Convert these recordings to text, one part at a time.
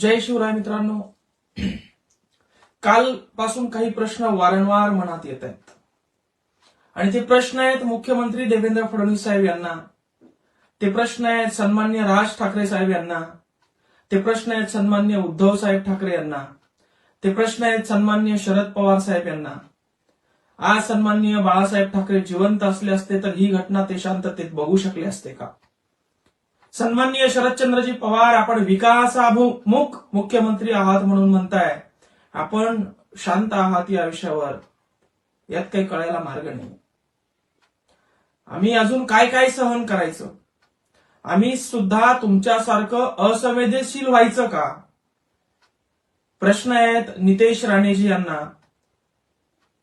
जय शिवराय मित्रांनो. कालपासून काही प्रश्न वारंवार मनात येत आहेत. आणि ते प्रश्न आहेत मुख्यमंत्री देवेंद्र फडणवीस साहेब यांना ते प्रश्न आहेत सन्मान्य राज ठाकरे साहेब यांना ते प्रश्न आहेत सन्मान्य उद्धव साहेब ठाकरे यांना ते प्रश्न आहेत सन्मान्य शरद पवार साहेब यांना. आज सन्मान्य बाळासाहेब ठाकरे जिवंत असले असते तर ही घटना ते शांततेत बघू शकले असते का? सन्माननीय शरदचंद्रजी पवार आपण विकासाभिमुख मुख्यमंत्री आहात म्हणून म्हणताय. आपण शांत आहात या विषयावर. यात काही कळायला मार्ग नाही. आम्ही अजून काय काय सहन करायचं? आम्ही सुद्धा तुमच्यासारखं असंवेदनशील व्हायचं का? प्रश्न आहेत नितेश राणेजी यांना.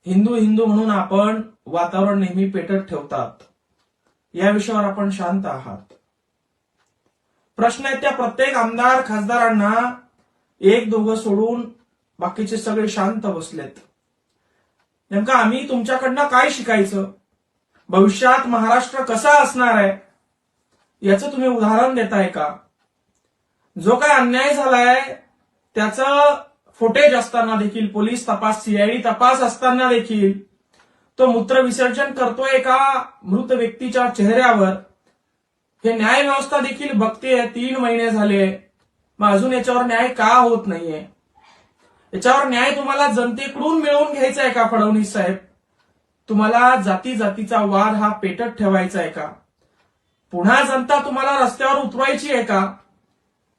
हिंदू हिंदू म्हणून आपण वातावरण नेहमी पेटत ठेवतात. या विषयावर आपण शांत आहात. प्रश्न आहेत त्या प्रत्येक आमदार खासदारांना एक दोघं सोडून बाकीचे सगळे शांत बसलेत. नेमका आम्ही तुमच्याकडनं काय शिकायचं? भविष्यात महाराष्ट्र कसा असणार आहे? याचं तुम्ही उदाहरण देताय का? जो काय अन्याय झालाय त्याचं फुटेज असताना देखील पोलीस तपास सीआयडी तपास असताना देखील तो मूत्र विसर्जन करतोय एका मृत व्यक्तीच्या चेहऱ्यावर? हे न्याय व्यवस्था देखील बघते तीन महिने झाले. मग अजून याच्यावर न्याय का होत नाहीये? याच्यावर न्याय तुम्हाला जनतेकडून मिळवून घ्यायचा आहे का फडणवीस साहेब? तुम्हाला जाती जातीचा वाद हा पेटत ठेवायचा आहे का? पुन्हा जनता तुम्हाला रस्त्यावर उतरवायची आहे का?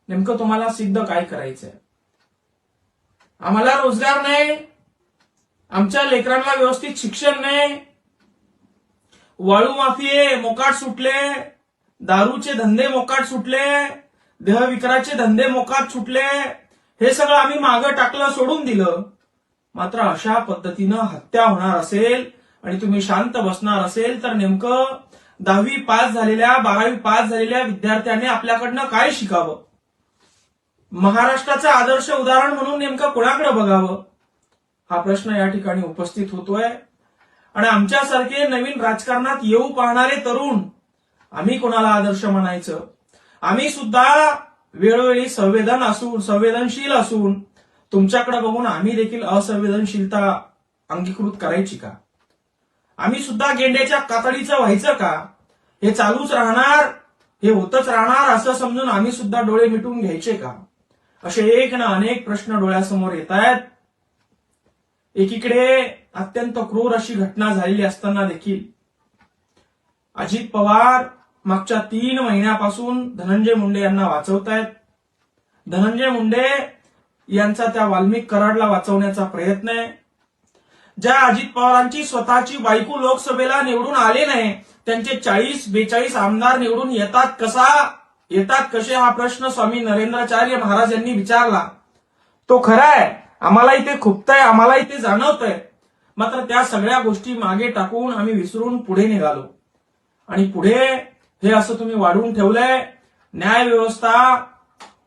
नेमकं तुम्हाला सिद्ध काय करायचंय? आम्हाला रोजगार नाही. आमच्या लेकरांना व्यवस्थित शिक्षण नाही. वाळू माफी आहे मोकाट सुटले. दारूचे धंदे मोकाट सुटले देहविकाराचे धंदे मोकाट सुटले हे सगळं आम्ही मागं टाकलं सोडून दिलं. मात्र अशा पद्धतीनं हत्या होणार असेल आणि तुम्ही शांत बसणार असेल तर नेमकं दहावी पास झालेल्या बारावी पास झालेल्या विद्यार्थ्यांनी आपल्याकडनं काय शिकावं? महाराष्ट्राचं आदर्श उदाहरण म्हणून नेमकं कोणाकडे बघावं? हा प्रश्न या ठिकाणी उपस्थित होतोय. आणि आमच्यासारखे नवीन राजकारणात येऊ पाहणारे तरुण आम्ही कोणाला आदर्श म्हणायचं? आम्ही सुद्धा वेळोवेळी संवेदन असून संवेदनशील असून तुमच्याकडे बघून आम्ही देखील असंवेदनशीलता अंगीकृत करायची का? आम्ही सुद्धा गेंड्याच्या कातडीचं व्हायचं का? हे चालूच राहणार हे होतच राहणार असं समजून आम्ही सुद्धा डोळे मिटून घ्यायचे का? असे एक ना अनेक प्रश्न डोळ्यासमोर येत आहेत. एकीकडे अत्यंत क्रूर अशी घटना झालेली असताना देखील अजित पवार मागच्या तीन महिन्यापासून धनंजय मुंडे यांना वाचवतायत. धनंजय मुंडे यांचा त्या वाल्मिक कराडला वाचवण्याचा प्रयत्न आहे. ज्या अजित पवारांची स्वतःची बायको लोकसभेला निवडून आले नाही त्यांचे चाळीस बेचाळीस आमदार निवडून येतात कसा? येतात कसे? हा प्रश्न स्वामी नरेंद्राचार्य महाराज यांनी विचारला. तो खरा आहे. आम्हाला इथे खुपतंय आम्हाला इथे जाणवतंय. मात्र त्या सगळ्या गोष्टी मागे टाकून आम्ही विसरून पुढे निघालो. आणि पुढे हे असं तुम्ही वाढवून ठेवलंय. न्याय व्यवस्था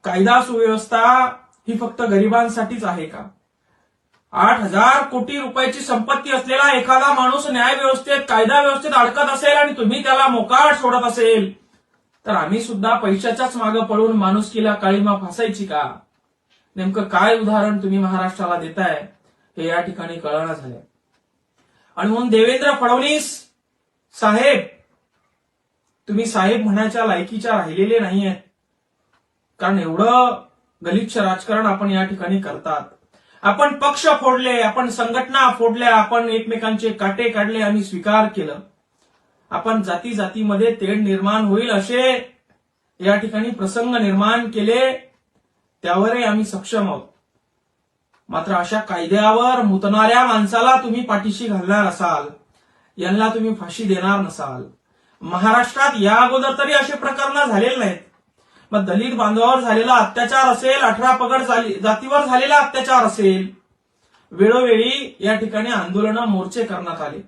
कायदा सुव्यवस्था ही फक्त गरिबांसाठीच आहे का? आठ हजार कोटी रुपयाची संपत्ती असलेला एखादा माणूस न्याय व्यवस्थेत कायदा व्यवस्थेत अडकत असेल आणि तुम्ही त्याला मोकाट सोडत असेल तर आम्ही सुद्धा पैशाच्याच मागे पळून माणुसकीला काळीमा फासायची का? नेमकं काय उदाहरण तुम्ही महाराष्ट्राला देताय हे या ठिकाणी कळणं झालंय. आणि म्हणून देवेंद्र फडणवीस साहेब तुम्ही साहेब म्हणायच्या लायकीच्या राहिलेले नाही आहेत कारण एवढं गलिच्छ राजकारण आपण या ठिकाणी करतात. आपण पक्ष फोडले आपण संघटना फोडल्या आपण एकमेकांचे काटे काढले आणि स्वीकार केलं. आपण जाती जातीमध्ये तेढ निर्माण होईल असे या ठिकाणी प्रसंग निर्माण केले त्यावरही आम्ही सक्षम आहोत. मात्र अशा कायद्यावर मुतणाऱ्या माणसाला तुम्ही पाठीशी घालणार असाल. यांना तुम्ही फाशी देणार नसाल. महाराष्ट्रात या अगोदर तरी असे प्रकरण झालेले नाहीत. मग दलित बांधवावर झालेला अत्याचार असेल अठरा पगड झाली- जातीवर झालेला अत्याचार असेल वेळोवेळी या ठिकाणी आंदोलनं मोर्चे करण्यात आले.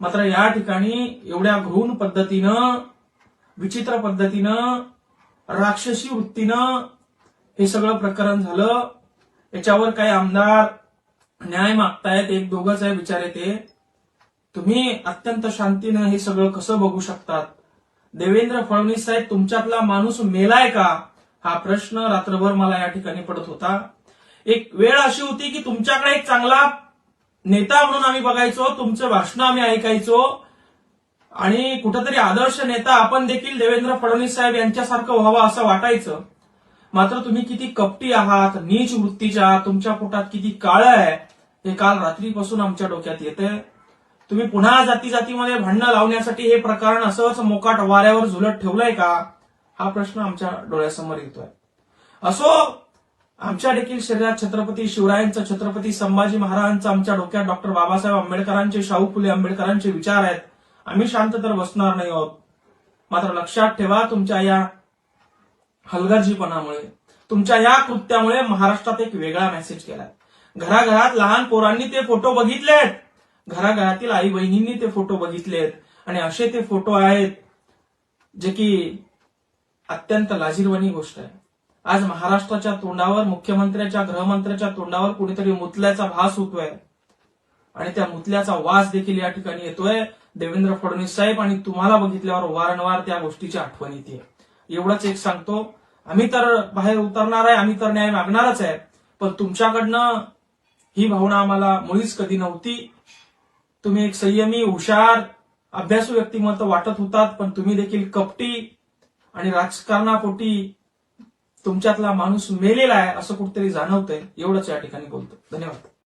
मात्र या ठिकाणी एवढ्या घृण पद्धतीनं विचित्र पद्धतीनं राक्षसी वृत्तीनं हे सगळं प्रकरण झालं. याच्यावर काही आमदार न्याय मागतायत एक दोघच आहे विचार येते. तुम्ही अत्यंत शांतीनं हे सगळं कसं बघू शकतात? देवेंद्र फडणवीस साहेब तुमच्यातला माणूस मेलाय का? हा प्रश्न रात्रभर मला या ठिकाणी पडत होता. एक वेळ अशी होती की तुमच्याकडे एक चांगला नेता म्हणून आम्ही बघायचो तुमचं भाषण आम्ही ऐकायचो. आणि कुठंतरी आदर्श नेता आपण देखील देवेंद्र फडणवीस साहेब यांच्यासारखं व्हावं असं वाटायचं. मात्र तुम्ही किती कपटी आहात नीच वृत्तीच्या आहात, तुमच्या पोटात किती काळ आहे हे काल रात्रीपासून आमच्या डोक्यात येते तुम्ही पुन्हा जाती जातीमध्ये भांडणं लावण्यासाठी हे प्रकरण असंच मोकाट वाऱ्यावर झुलत ठेवलंय का? हा प्रश्न आमच्या डोळ्यासमोर येतोय. असो आमच्या देखील शरीरात छत्रपती शिवरायांचा छत्रपती संभाजी महाराजांचा आमच्या डोक्यात डॉक्टर बाबासाहेब आंबेडकरांचे शाहू फुले आंबेडकरांचे विचार आहेत. आम्ही शांत तर बसणार नाही आहोत. मात्र लक्षात ठेवा तुमच्या या हलगर्जीपणामुळे. तुमच्या या कृत्यामुळे महाराष्ट्रात एक वेगळा मेसेज केलाय घराघरात लहान पोरांनी ते फोटो बघितलेत. घराघरातील आई बहिणींनी ते फोटो बघितलेत आणि असे ते फोटो आहेत जे की अत्यंत लाजीरवाणी गोष्ट आहे. आज महाराष्ट्राच्या तोंडावर मुख्यमंत्र्याच्या गृहमंत्र्याच्या तोंडावर कुणीतरी मुतल्याचा भास होतोय. आणि त्या मुतल्याचा वास देखील या ठिकाणी येतोय. देवेंद्र फडणवीस साहेब आणि तुम्हाला बघितल्यावर वारंवार त्या गोष्टीची आठवण येते. एवढंच एक सांगतो. आम्ही तर बाहेर उतरणार आहे आम्ही तर न्याय मागणारच आहे. पण तुमच्याकडनं ही भावना आम्हाला मुळीच कधी नव्हती. तुम्ही एक संयमी हुशार अभ्यासू व्यक्तिमत्व वाटत होतात पण तुम्ही देखील कपटी आणि राजकारणापोटी तुमच्यातला माणूस मेलेला आहे असं कुठेतरी जाणवतंय. एवढंच या ठिकाणी बोलतो धन्यवाद.